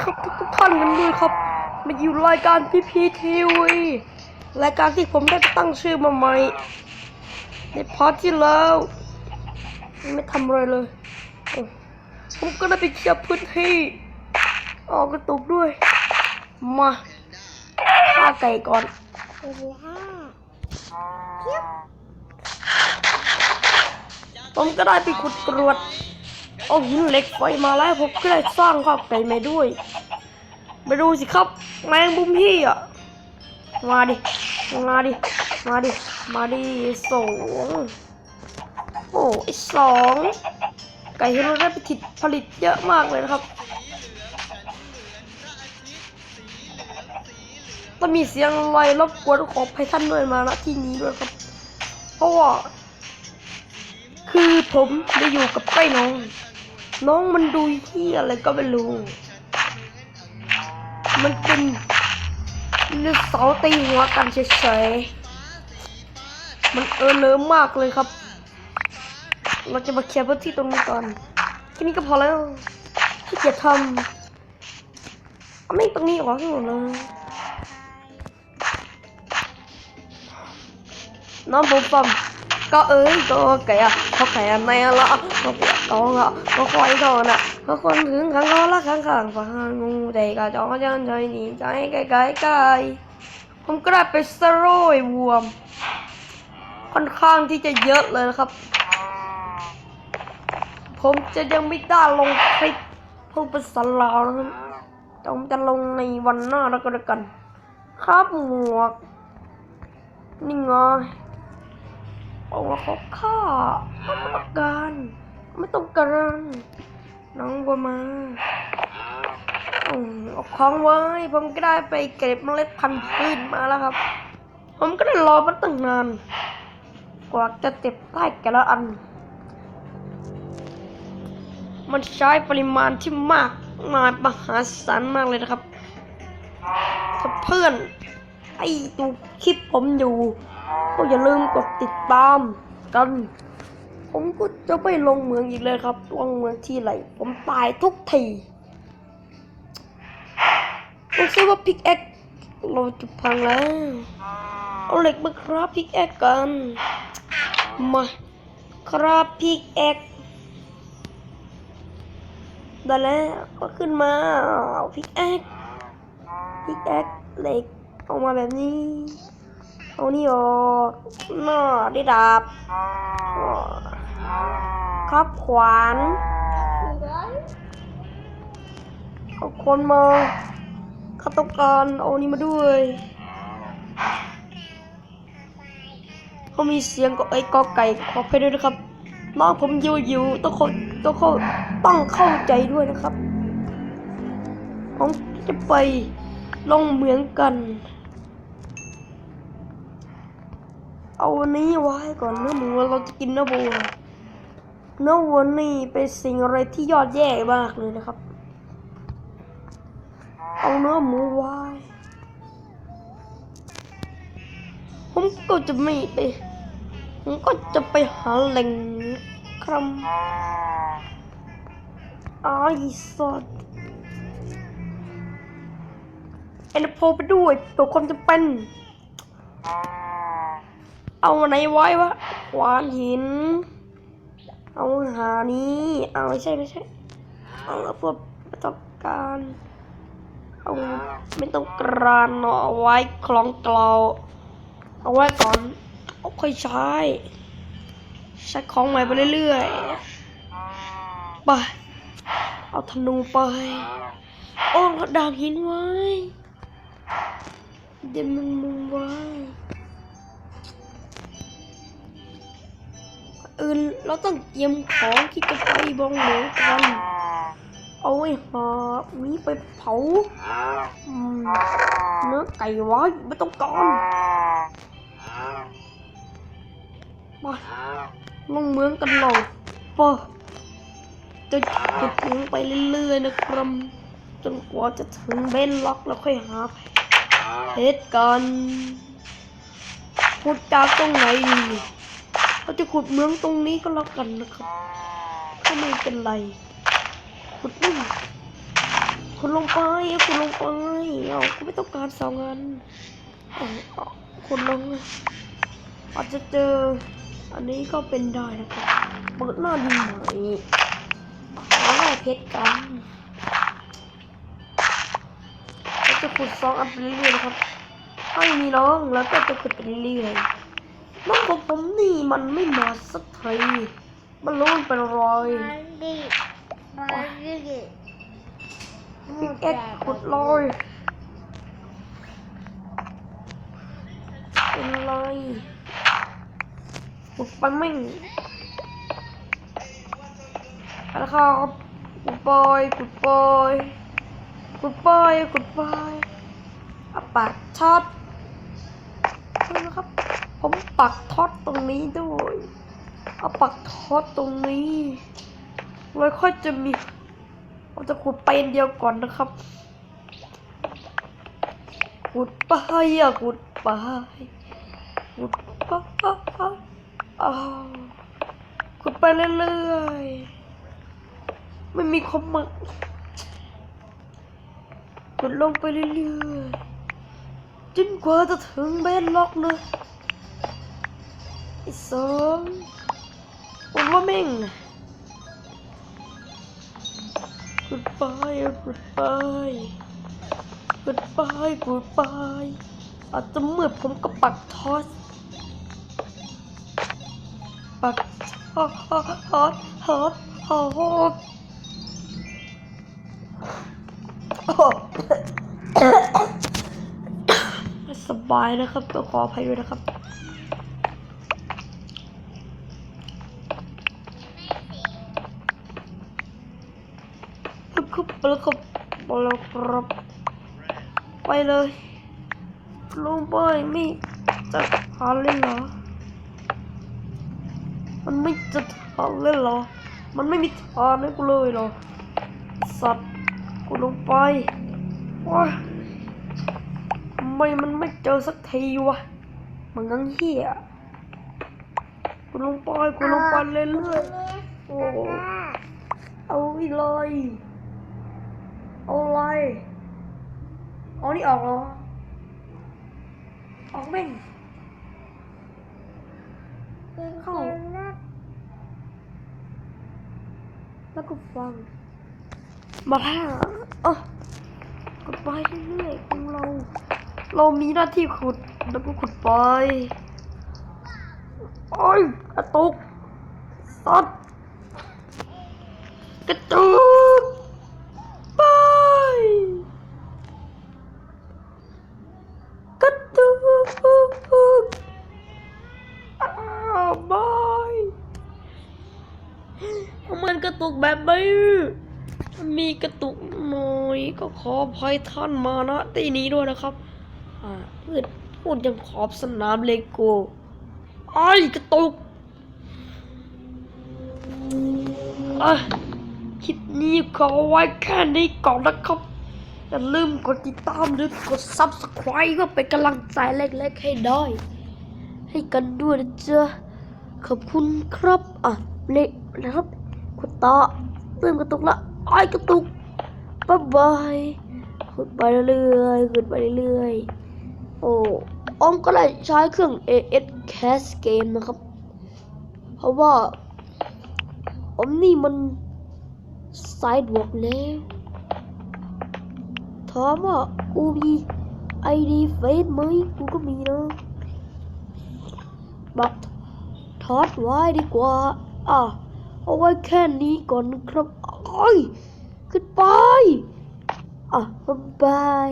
ครับทุกท่านกันด้วยครับ มาอยู่รายการพีพีทีวีรายการที่ผมได้ตั้งชื่อมาใหม่ ในพาร์ทที่แล้ว ไม่ทำอะไรเลยโอ้ผมก็ได้ไปเคลียร์พื้นที่ ออกกระตุกด้วย มาฆ่าไก่ก่อนผมก็ได้ไปขุดกรวด เอาหินเหล็กไฟมาแล้วผมก็ได้สร้างข้าวไก่ม่ด้วยไปดูสิครับแมงบุมพี่อะมาดิมาดิมาดิมาดิสองโอ้ไอสองไก่ที่เราได้ไปถิดผลิตเยอะมากเลยนะครับต้องมีเสียงลอะไรบกวนขอให้ท่านด้วยมาณที่นี้ด้วยครับ เพราะว่าคือผมได้อยู่กับใกล้น้อง น้องมันดูที่อะไรก็ไม่รู้ มันเป็นเนื้อเสาตีหัวกันเฉยๆ มันเออเลิมมากเลยครับ เราจะมาเคลียร์พื้นที่ตรงนี้ก่อน แค่นี้ก็พอแล้วที่เกียจทำไม่ตรงนี้ออกให้หมดเลยน้องผมฟัง ก็เอ้ยก็แกะเขาแกะในละก็ปียกกองอะก็คอยก่อนอะก็คนถึงขังก็ละขังขังฟังงูใจก็จอจันใจดีใจไกลไกลไกลผมก็ได้ไปสโรยบวม ค่อนข้างที่จะเยอะเลยนะครับ ผมจะยังไม่ได้ลงคลิปพูดภาษาลาวนะครับแต่ผมจะลงในวันหน้าแล้วก็แล้วกัน ครับหมวก นี่ไง โอ้ขอข้าไม่ต้องการ ไม่ต้องการน้องบัวมาอืมเอาของไว้ ผมก็ได้ไปเก็บเมล็ดพันธุ์พืชมาแล้วครับ ผมก็ได้รอมาตั้งนาน กว่าจะเจ็บได้แต่ละอัน มันใช้ปริมาณที่มากมายมหาศาลมากเลยนะครับเพื่อน ไอ้ดูคลิปผมอยู่ ก็อย่าลืมกดติดตามกัน ผมก็จะไม่ลงเมืองอีกเลยครับลงเมืองที่ไหนผมตายทุกทีผมคิดว่าพิกแอคเราจะพังแล้ว เอาเหล็กมาครับพิกแอคกัน มาครับพิกแอคได้แล้วก็ขึ้นมาเอาพิกแอคพิกแอคเหล็กออกมาแบบนี้ เอานี่ออกน่าได้ดาบครับขวานเอาคนมาข้าต้องการเอานี่มาด้วยเขามีเสียงก็ไอ้กอไก่ขอเพด้วยนะครับน้องผมอยู่อยู่ต้องเข้าต้องเข้าต้องเข้าใจด้วยนะครับผมจะไปลงเหมืองกัน เอาวันนี้ไว้ก่อนเนื้อหมูเราจะกินเนื้อวัวเนื้อวัวนี่เป็นสิ่งอะไรที่ยอดแย่มากเลยนะครับ เอาเนื้อหมูไว้ผมก็จะไม่ไปผมก็จะไปหาแหล่งครับอายสดเอ็นโฟไปด้วยเผื่อความจะเป็น เอาไหนไว้วะขวานหิน เอาหานี้ เอาไม่ใช่ไม่ใช่ เอาแล้วพวกประสบการณ์เอาไม่ต้องกรานเนาะเอาไว้คล้องเกลาเอาไว้ก่อนเอาค่อยใช้ใช้ของใหม่ไปเรื่อยๆไปเอาธนูไปโอ้ดาบหินไว้เดี๋ยวมันมุมไว้ อื่นเราต้องเตรียมของที่จะไปบองหมูกันเอาไว้หามีไปเผาเนื้อไก่ไว้ไม่ต้องก่อนมาลงเมืองกันหน่อยปะจะขุดเหมืองไปเรื่อยๆนะครับจนกว่าจะถึงเบนล็อกแล้วค่อยหาเพชรกันขุดจากตรงไหนดี เราจะขุดเมืองตรงนี้ก็แล้วกันนะครับก็ไม่เป็นไร ขุดนี่คุณลงไปเอาคุณลงไปเอาคุณไม่ต้องการสองงานเอาเอาคุณลงอาจจะเจอ อันนี้ก็เป็นได้นะครับเปิดหน้าดีใหม่ขอให้เพชรกันจะขุดซองอันไปเรื่อยๆนะครับถ้าไม่มีน้องแล้วก็จะขุดไปเรื่อยๆ น้องของผมนี่มันไม่มาสักทีมันรู้มันเป็นรอยมันดิมันดิพิกเอ็กขุดลอยเป็นไรขุดไปแม่งเอาละครับขุดปอยขุดปอยขุดปอยขุดปอยอาปากช็อตนะครับ ผมปักท็อตตรงนี้ด้วยเอาปักท็อตตรงนี้เลยค่อยจะมีเราจะขุดไปเดียวก่อนนะครับขุดไปอะขุดไปขุดไปอ้าวขุดไปเรื่อยๆไม่มีคอมมาขุดลงไปเรื่อยๆจนกว่าจะถึงเบนล็อกเลย ไอ้สองผมว่าแม่ง Goodbye, goodbye, goodbye, goodbye อาจจะเมื่อผมก็ปักทอส ปักทอสทอสทอสทอสโอ้ไม่สบายนะครับต้องขออภัยด้วยนะครับ แล้วก็แล้วก็แล้วครับไปเลยลงไปไม่จะทานเล่นเหรอ มันไม่จะทานเล่นเหรอ มันไม่มีทานให้กูเลยเหรอ สัตว์กูลงไปว้าทำไมมันไม่เจอสักทีวะ มันงังเหี้ยกูลงไปกูลงไปเรื่อยๆโอ้เอาอีกเลยเอาอะไรเอานี่ออกเหรอ ออกแม่งเข้าแล้วก็ฟังมาท่าเออกดไปเรื่อยๆของเรา เรามีหน้าที่ขุดแล้วก็ขุดไปโอ้ยกระตุกสัตว์กระตุก ตุกแบบนี้มีกระตุกหน่อยก็ขออภัยท่านมานะที่นี้ด้วยนะครับอ่าพูดพูดยังขอบสนามเลโก้ไอ้กระตุกอะคลิปนี้ขอไว้แค่นี้ก่อนนะครับอย่าลืมกดติดตามหรือกด subscribe เพื่อเป็นกำลังใจเล็กๆให้ได้ ให้กันด้วยนะจ๊ะขอบคุณครับ อะเละนะครับ คุณตาเริ่มกระตุกละไอ้ายกระตุกบ๊ายบายขึ้นไปเรื่อยๆขึ้นไปเรื่อยๆโอ้อมก็เลยใช้เครื่อง AS Cast Game นะครับ เพราะว่าอมนี่มันสายดวกแล้วถามว่ากูมีไอดีเฟซไหมกูก็มีนะบักทอดไว้ดีกว่าอะ เอาไว้แค่นี้ก่อนนะครับ โอ้ยขึ้นไปอะบ๊ายบาย